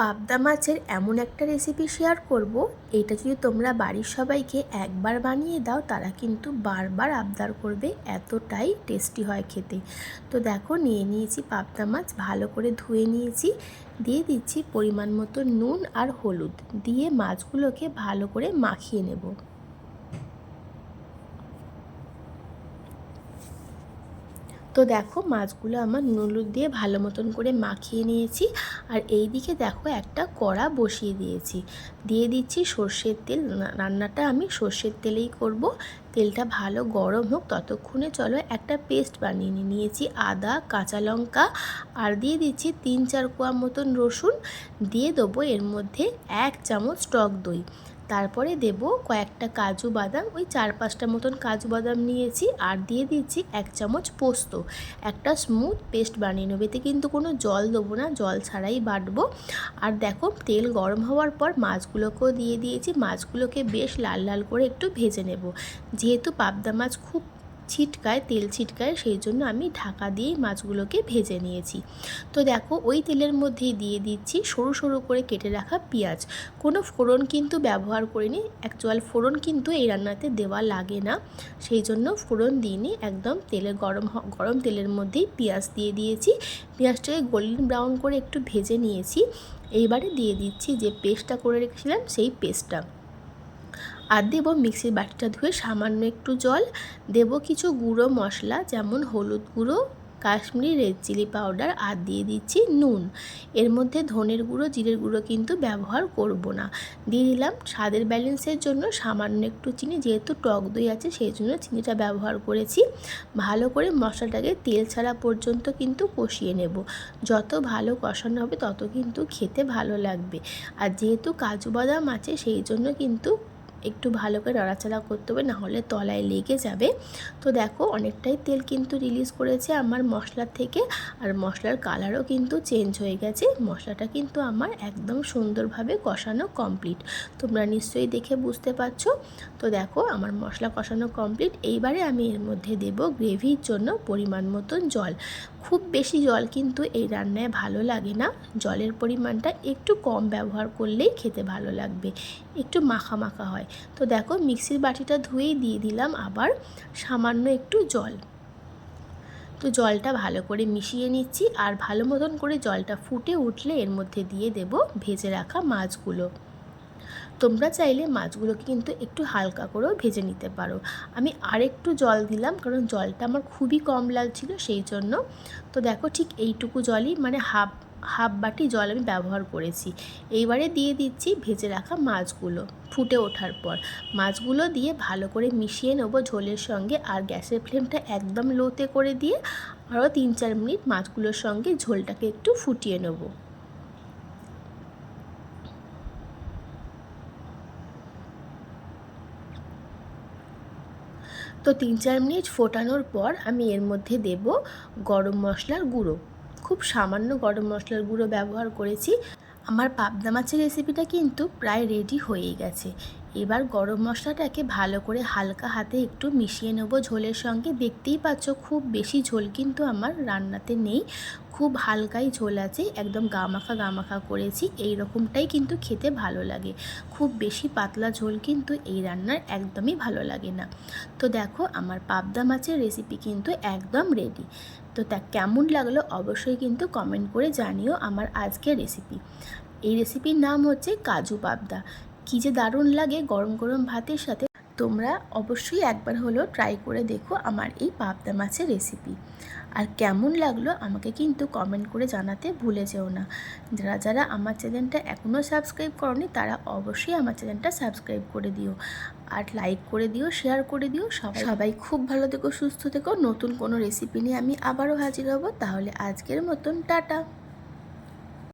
পাবদা মাছের এমন একটা রেসিপি শেয়ার করব, এটা যদি তোমরা বাড়ির সবাইকে একবার বানিয়ে দাও, তারা কিন্তু বারবার আবদার করবে, এতটাই টেস্টি হয় খেতে। তো দেখো, নিয়ে নিয়েছি পাবদা মাছ, ভালো করে ধুয়ে নিয়েছি, দিয়ে দিচ্ছি পরিমাণ মতো নুন আর হলুদ, দিয়ে মাছগুলোকে ভালো করে মাখিয়ে নেব। তো দেখো মাছগুলো আমার নুলুর দিয়ে ভালো মতন করে মাখিয়ে নিয়েছি। আর এই দিকে দেখো একটা কড়া বসিয়ে দিয়েছি। দিয়ে দিচ্ছি সর্ষের তেল। রান্নাটা আমি সর্ষের তেলেই করব। তেলটা ভালো গরম হোক, ততক্ষণে চলো একটা পেস্ট বানিয়ে নিয়েছি আদা, কাঁচা লঙ্কা। আর দিয়ে দিচ্ছি তিন চার কোয়া মতন রসুন। দিয়ে দেবো এর মধ্যে এক চামচ টক দই। তারপরে দেব কয়েকটা কাজু বাদাম। ওই চার পাঁচটা মতন কাজু বাদাম নিয়েছি আর দিয়ে দিচ্ছি এক চামচ পোস্ত। একটা স্মুথ পেস্ট বানিয়ে নেব। এতে কিন্তু কোনো জল দেবো না, জল ছাড়াই বাটবো। আর দেখো, তেল গরম হওয়ার পর মাছগুলোকেও দিয়ে দিয়েছি। মাছগুলোকে বেশ লাল লাল করে একটু ভেজে নেব। যেহেতু পাবদা মাছ খুব ছিটকায়, তেল ছিটকায়, সেই জন্য আমি ঢাকা দিয়েই মাছগুলোকে ভেজে নিয়েছি। তো দেখো, ওই তেলের মধ্যেই দিয়ে দিচ্ছি সরু সরু করে কেটে রাখা পেঁয়াজ। কোনো ফোড়ন কিন্তু ব্যবহার করিনি অ্যাকচুয়াল ফোড়ন কিন্তু এই রান্নাতে দেওয়া লাগে না। সেই জন্য ফোড়ন দিইনি, একদম তেলে গরম গরম তেলের মধ্যেই পেঁয়াজ দিয়ে দিয়েছি। পেঁয়াজটাকে গোল্ডেন ব্রাউন করে একটু ভেজে নিয়েছি। এইবারে দিয়ে দিচ্ছি যে পেস্টটা করে রেখেছিলাম, সেই পেস্টটা আর দেবো মিক্সির বাটিটা ধুয়ে সামান্য একটু জল। দেব কিছু গুঁড়ো মশলা, যেমন হলুদ গুঁড়ো, কাশ্মীরি রেড চিলি পাউডার, আর দিয়ে দিচ্ছি নুন। এর মধ্যে ধনের গুঁড়ো, জিরের গুঁড়ো কিন্তু ব্যবহার করব না। দিয়ে দিলাম স্বাদের ব্যালেন্সের জন্য সামান্য একটু চিনি, যেহেতু টক দই আছে, সেই জন্য চিনিটা ব্যবহার করেছি। ভালো করে মশলাটাকে তেল ছাড়া পর্যন্ত কিন্তু কষিয়ে নেব। যত ভালো কষানো হবে, তত কিন্তু খেতে ভালো লাগবে। আর যেহেতু কাজু বাদাম আছে, সেই জন্য কিন্তু একটু ভালো করে নড়াচড়া করতে হবে, নাহলে তলায় লেগে যাবে। তো দেখো, অনেকটাই তেল কিন্তু রিলিজ করেছে আমার মশলার থেকে, আর মশলার কালারও কিন্তু চেঞ্জ হয়ে গেছে। মশলাটা কিন্তু আমার একদম সুন্দরভাবে কষানো কমপ্লিট তোমরা নিশ্চয়ই দেখে বুঝতে পারছ। তো দেখো, আমার মশলা কষানো কমপ্লিট এইবারে আমি এর মধ্যে দেব গ্রেভির জন্য পরিমাণ মতন জল। খুব বেশি জল কিন্তু এই রান্নায় ভালো লাগে না। জলের পরিমাণটা একটু কম ব্যবহার করলেই খেতে ভালো লাগবে। একটু মাখা মাখা হয়। তো দেখো মিক্সির বাটিটা ধুয়েই দিয়ে দিলাম আবার সামান্য একটু জল। তো জলটা ভালো করে মিশিয়ে নিচ্ছি আর ভালো মতন করে জলটা ফুটে উঠলে এর মধ্যে দিয়ে দেব ভেজে রাখা মাছগুলো। তোমরা চাইলে মাছগুলোকে কিন্তু একটু হালকা করেও ভেজে নিতে পারো। আমি আরেকটু জল দিলাম, কারণ জলটা আমার খুবই কম লাগছিল সেই জন্য। তো দেখো ঠিক এইটুকু জলই মানে হাফ হাফ বাটি জল আমি ব্যবহার করেছি। এইবারে দিয়ে দিচ্ছি ভেজে রাখা মাছগুলো ফুটে ওঠার পর। মাছগুলো দিয়ে ভালো করে মিশিয়ে নেব ঝোলের সঙ্গে আর গ্যাসের ফ্লেমটা একদম লোতে করে দিয়ে আরও তিন চার মিনিট মাছগুলোর সঙ্গে ঝোলটাকে একটু ফুটিয়ে নেব। তো তিন চার মিনিট ফোটানোর পর আমি এর মধ্যে দেব গরম মশলার গুঁড়ো। খুব সামান্য গরম মশলার গুঁড়ো ব্যবহার করেছি। আমার পাবদা মাছের রেসিপিটা কিন্তু প্রায় রেডি হয়েই গেছে। এবার গরম মশলাটাকে ভালো করে হালকা হাতে একটু মিশিয়ে নেব। ঝোলের সঙ্গে দেখতেই পাচ্ছ খুব বেশি ঝোল কিন্তু আমার রান্নাতে নেই। খুব হালকাই ঝোল আছে, একদম গামাখা গামাখা করেছি। এই রকমটাই কিন্তু খেতে ভালো লাগে। খুব বেশি পাতলা ঝোল কিন্তু এই রান্নার একদমই ভালো লাগে না। তো দেখো আমার পাবদা মাছের রেসিপি কিন্তু একদম রেডি তো তা কেমন লাগল অবশ্যই কিন্তু কমেন্ট করে জানিও আমার আজকের রেসিপি এই রেসিপির নাম হচ্ছে কাজু পাবদা। কী যে দারুণ লাগে গরম গরম ভাতের সাথে। তোমরা অবশ্যই একবার হলেও ট্রাই করে দেখো আমার এই পাবদা মাছের রেসিপি আর কেমন লাগল আমাকে কিন্তু কমেন্ট করে জানাতে ভুলে যেও না। যারা যারা আমার চ্যানেলটা এখনও সাবস্ক্রাইব করনি, তারা অবশ্যই আমার চ্যানেলটা সাবস্ক্রাইব করে দিও। আর লাইক করে দিও শেয়ার করে দিও। সবাই সবাই খুব ভালো থেকো, সুস্থ থেকো। নতুন কোনো রেসিপি নিয়ে আমি আবারও হাজির হব। তাহলে আজকের মতন, টাটা।